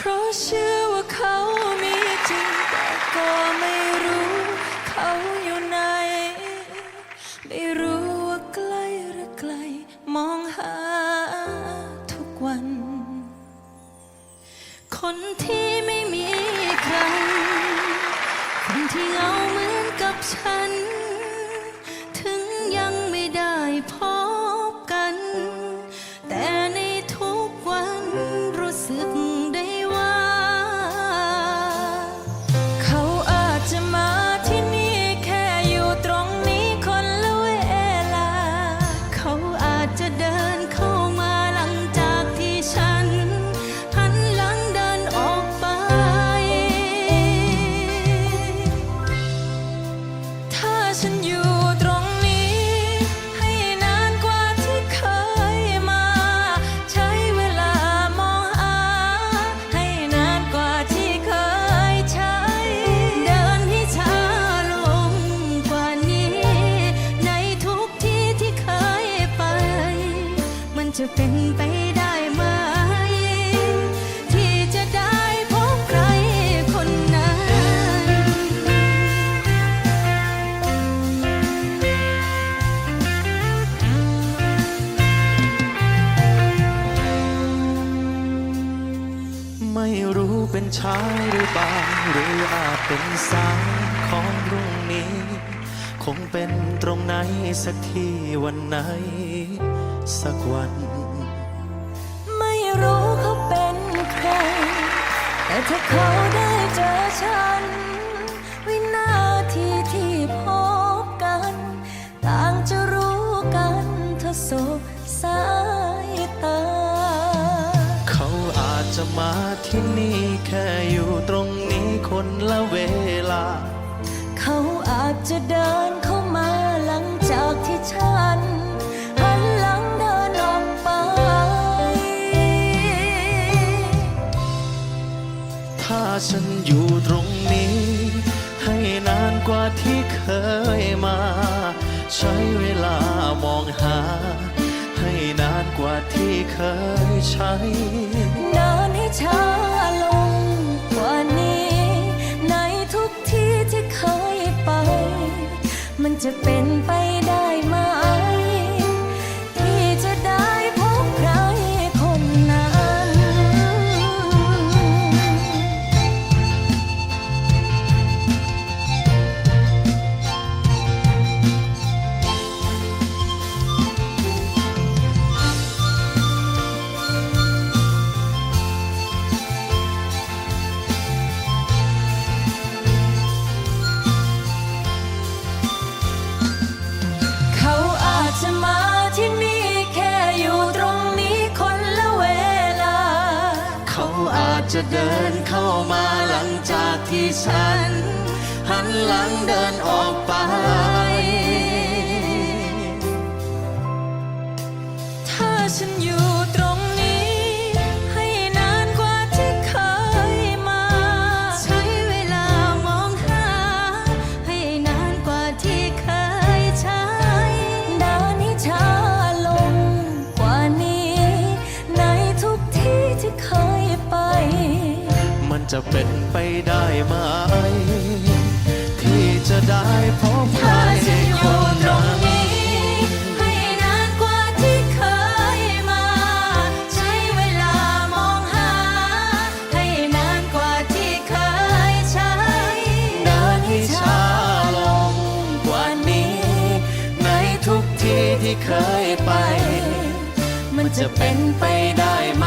เพราะเชื่อว่าเขามีจริงแต่ก็ไม่รู้ เขาอยู่ไหน ไม่รู้ว่าใกล้หรือไกล มองหาทุกวัน คนที่ เป็นไปได้ไหม ที่จะได้พบใครคนนั้น ไม่รู้เป็นชายหรือบ่าวหรืออาจเป็นสาวของพรุ่งนี้ คงเป็นตรงไหนสักที่วันไหน สักวัน แต่ถ้าเขาได้เจอฉัน วินาทีที่พบกัน ต่างจะรู้กันเธอสบสายตา เขาอาจจะมาที่นี่แค่อยู่ตรงนี้คนละเวลา เขาอาจจะเดิน กว่าที่เคยมา ใช้เวลามองหา ให้นานกว่าที่เคยใช้ นานให้ช้าลงกว่านี้ ในทุกที่ที่เคยไป มันจะเป็น จะเดินเข้ามาหลังจากที่ฉัน หันหลังเดินออกไป ถ้าฉันอยู่ จะเป็นไปได้ไหม ที่จะได้พบใครถ้าฉันอคยู่นตรงนี้ให้นานกว่าที่เคยมาใช้เวลามองหาให้นานกว่าที่เคยใช้เดินให้ช้าลงกว่านี้ในทุกที่ที่เคยไป มันจะเป็นไปได้ไหม